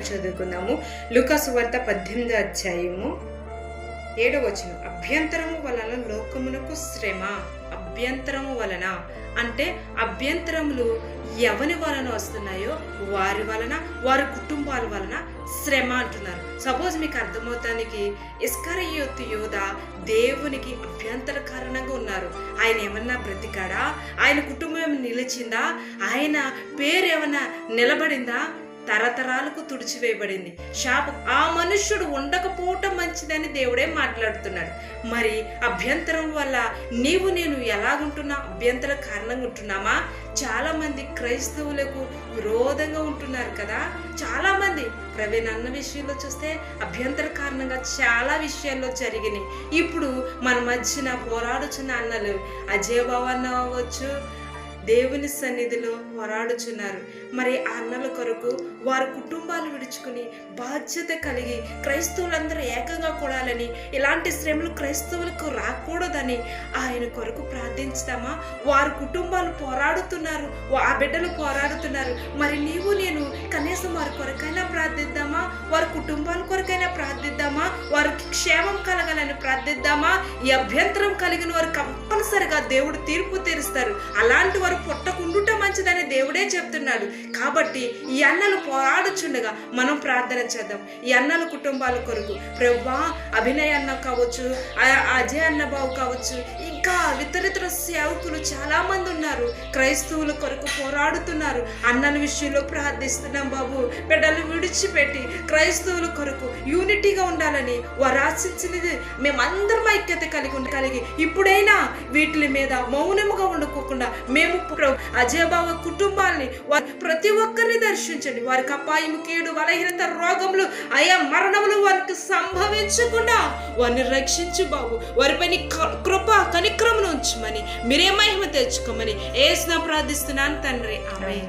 చదువుకుందాము. లుకాసు వార్త పద్దెనిమిదో అధ్యాయము. ఏడవ వచనం. అభ్యంతరము వలన లోకమునకు శ్రమ అభ్యంతరము వలన. అంటే అభ్యంతరములు ఎవరి వలన వస్తున్నాయో? వారి వలన వారి కుటుంబాల వలన శ్రమ అంటున్నారు. సపోజ్ మీకు అర్థమవుతానికి ఇస్కరయోత్ యోధ దేవునికి అభ్యంతర కారణంగా ఉన్నారు. ఆయన ఏమన్నా బ్రతికాడా? ఆయన కుటుంబం నిలిచిందా? ఆయన పేరు ఏమన్నా నిలబడిందా? తరతరాలకు తుడిచివేయబడింది. శాపం ఆ మనుష్యుడు ఉండకపోవటం మంచిదని దేవుడే మాట్లాడుతున్నాడు. మరి అభ్యంతరం వల్ల నీవు నేను ఎలాగుంటున్నా? అభ్యంతర కారణంగా ఉంటున్నామా? చాలా మంది క్రైస్తవులకు విరోధంగా ఉంటున్నారు కదా? చాలా మంది ప్రవీణ్ అన్న విషయంలో చూస్తే అభ్యంతర కారణంగా చాలా విషయాల్లో జరిగినాయి. ఇప్పుడు మన మధ్యన పోరాడుచున్న అన్నలు అజయ్ బాబు అన్న అవ్వచ్చు దేవుని సన్నిధిలో పోరాడుచున్నారు. మరి ఆ అన్నల కొరకు వారి కుటుంబాలు విడుచుకుని బాధ్యత కలిగి క్రైస్తవులందరూ ఏకంగా కూడాలని ఇలాంటి శ్రమలు క్రైస్తవులకు రాకూడదని ఆయన కొరకు ప్రార్థించుతామా వారి కుటుంబాలు పోరాడుతున్నారు ఆ బిడ్డలు పోరాడుతున్నారు. మరి నీవు నేను కనీసం వారి కొరకైనా ప్రార్థిద్దామా? వారి కుటుంబాల కొరకైనా ప్రార్థిద్దామా? వారికి క్షేమం కలగాలని ప్రార్థిద్దామా? ఈ అభ్యంతరం కలిగిన వారు కంపల్సరిగా దేవుడు తీర్పు తీరుస్తారు. అలాంటి వారు పుట్టకుండుట మంచిదని దేవుడే చెప్తున్నాడు. కాబట్టి ఈ అన్నలు పోరాడుచుండగా మనం ప్రార్థన చేద్దాం. ఈ అన్నల కుటుంబాల కొరకు ప్రవ్వా అభినయ్ అన్న కావచ్చు అజయ్ అన్న బాబు కావచ్చు ఇంకా ఇతరితర సేవకులు చాలా మంది ఉన్నారు క్రైస్తవుల కొరకు పోరాడుతున్నారు. అన్నల విషయంలో ప్రార్థిస్తున్నాం బాబు. బిడ్డలు విడిచిపెట్టి క్రైస్తవుల కొరకు యూనిటీగా ఉండాలని వారు ఆశించినది మేమందరం ఐక్యత కలిగి ఉండి కలిగి ఇప్పుడైనా వీటి మీద మౌనముగా ఉండకోకుండా మేము అజయబావ కుటుంబాల్ని వారి ప్రతి ఒక్కరిని దర్శించండి. వారికి అపాయం కీడు బలహీనత రోగములు అయా మరణములు వారికి సంభవించకుండా వారిని రక్షించు బాబు. వారిపై కృప కనిక్రమను ఉంచమని మీరే మహిమ తెచ్చుకోమని ఏసున ప్రార్థిస్తున్నాను తండ్రి. ఆమె